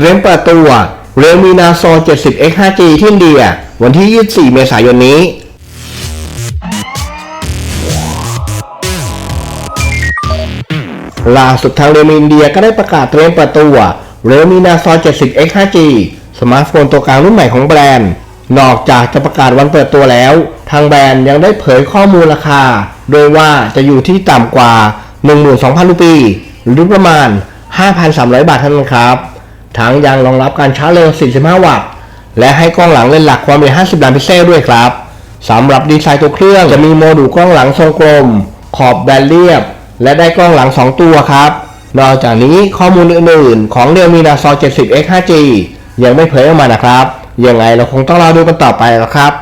เตรียมเปิดตัวเรียวมีนาโซ 70X 5G ที่อินเดีย วันที่ 24 เมษายนนี้ ล่าสุดทางเรียวมีอินเดียก็ได้ประกาศเตรียมเปิดตัวเรียวมีนาโซ 70X 5G สมาร์ทโฟนตัวกลางรุ่นใหม่ของแบรนด์ นอกจากจะประกาศวันเปิดตัวแล้ว ทางแบรนด์ยังได้เผยข้อมูลราคา โดยว่าจะอยู่ที่ต่ำกว่า 12,000รูปี หรือประมาณ 5,300 บาทเท่านั้นครับ ทั้งยังรองรับการชาร์จเร็ว 45 วัตต์ และให้กล้องหลังเลนส์หลักความเร็ว 50 ล้านพิกเซลด้วยครับสำหรับดีไซน์ตัวเครื่องจะมีโมดูลกล้องหลังทรงกลม ขอบแบนเรียบ และได้กล้องหลัง 2 ตัวครับ นอกจากนี้ข้อมูลอื่นๆ ของเรียวมีนาซอ 70X 5G ยังไม่เผยออกมานะครับ ยังไงเราคงต้องรอดูกันต่อไปแล้วครับ